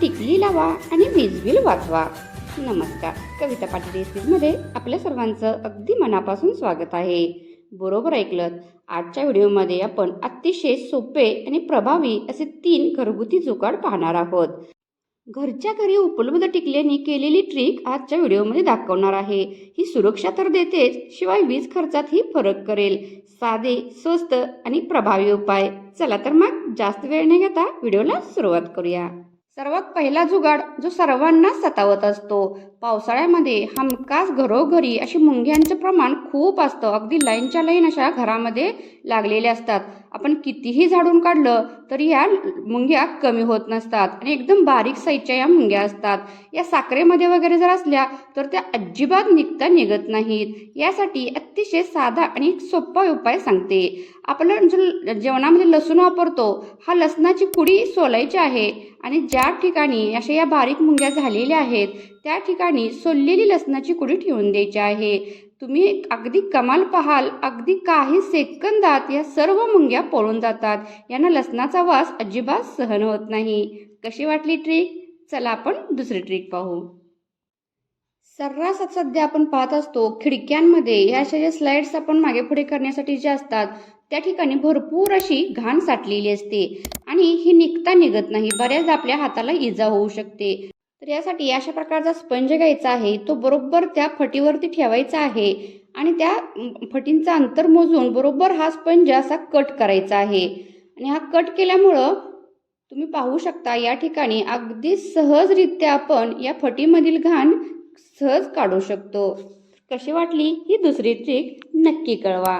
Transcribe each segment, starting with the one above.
टिकली लावा आणि वीज बिल वाचवा नमस्कार. कविता पाटील रेसिपीमध्ये आपल्या सर्वांचं अगदी मनापासून स्वागत आहे. बरोबर ऐकलं आजच्या व्हिडिओमध्ये आपण अतिशय सोपे आणि प्रभावी असे तीन घरगुती जुगाड पाहणार आहोत. घरच्या घरी उपलब्ध टिकल्याने केलेली ट्रिक आजच्या व्हिडिओमध्ये दाखवणार आहे. ही सुरक्षा तर देतेच शिवाय वीज खर्चातही फरक करेल. साधे स्वस्त आणि प्रभावी उपाय. चला तर मग जास्त वेळ न घेता व्हिडिओला सुरुवात करूया. सर्वात पहिला जुगाड जो सर्वांना सतावत असतो. पावसाळ्यामध्ये हमखास घरोघरी अशी मुंग्यांचं प्रमाण खूप असतं. अगदी लाईनच्या लाईन अशा घरामध्ये लागलेल्या असतात. आपण कितीही झाडून काढलं तरी या मुंग्या कमी होत नसतात आणि एकदम बारीक साईजच्या या मुंग्या असतात. या साखरेमध्ये वगैरे जर असल्या तर त्या अजिबात निघता निघत नाहीत. यासाठी अतिशय साधा आणि सोपा उपाय सांगते. आपण जो जेवणामध्ये लसूण वापरतो हा लसणाची कुडी सोलायची आहे आणि ज्या ठिकाणी अशा या बारीक मुंग्या झालेल्या आहेत त्या ठिकाणी सोललेली लसणाची कुडी ठेवून द्यायची आहे. तुम्ही अगदी कमाल पाहाल अगदी काही सेकंदात या सर्व मुंग्या पळून जातात. यांना लसणाचा वास अजिबात सहन होत नाही. कशी वाटली ट्रिक चला आपण दुसरी ट्रिक पाहू. सर्रास सध्या आपण पाहत असतो खिडक्यांमध्ये. या अशा ज्या स्लाइड्स आपण मागे पुढे करण्यासाठी ज्या असतात त्या ठिकाणी भरपूर अशी घाण साठलेली असते. आणि ही निघता निघत नाही. बऱ्याचदा आपल्या हाताला इजा होऊ शकते. तर यासाठी अशा प्रकारचा स्पंज घ्यायचा आहे. तो बरोबर त्या फटीवरती ठेवायचा आहे आणि त्या फटींचा अंतर मोजून बरोबर हा स्पंज असा कट करायचा आहे. आणि हा कट केल्यामुळं तुम्ही पाहू शकता या ठिकाणी अगदी सहजरित्या आपण या फटीमधील घाण सहज काढू शकतो. कशी वाटली ही दुसरी ट्रिक नक्की कळवा.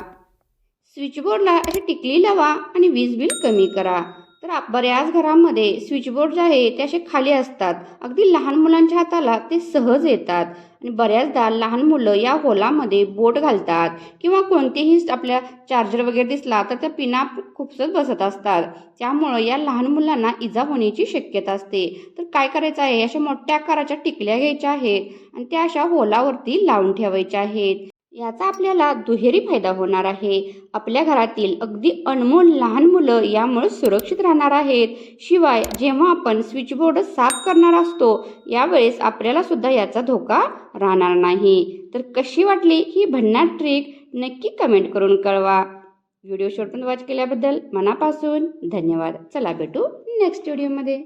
स्विचबोर्डला अशी टिकली लावा आणि वीज बिल कमी करा. तर बऱ्याच घरामध्ये स्विचबोर्ड जे आहे ते असे खाली असतात. अगदी लहान मुलांच्या हाताला ते सहज येतात. आणि बऱ्याचदा लहान मुलं या होलामध्ये बोट घालतात किंवा कोणतेही आपल्या चार्जर वगैरे दिसला तर त्या पिना खुपसत बसत असतात. त्यामुळं या लहान मुलांना इजा होण्याची शक्यता असते. तर काय करायचं आहे? अशा मोठ्या आकाराच्या टिकल्या घ्यायच्या आहेत आणि त्या अशा होलावरती लावून ठेवायच्या आहेत. याचा आपल्याला दुहेरी फायदा होणार आहे. आपल्या घरातील अगदी अनमोल लहान मुलं यामुळे सुरक्षित राहणार आहेत. शिवाय जेव्हा आपण स्विचबोर्ड साफ करणार असतो यावेळेस आपल्याला सुद्धा याचा धोका राहणार नाही. तर कशी वाटली ही भन्नाट ट्रिक नक्की कमेंट करून कळवा. व्हिडिओ शेवटपर्यंत वॉच केल्याबद्दल मनापासून धन्यवाद. चला भेटू नेक्स्ट व्हिडिओमध्ये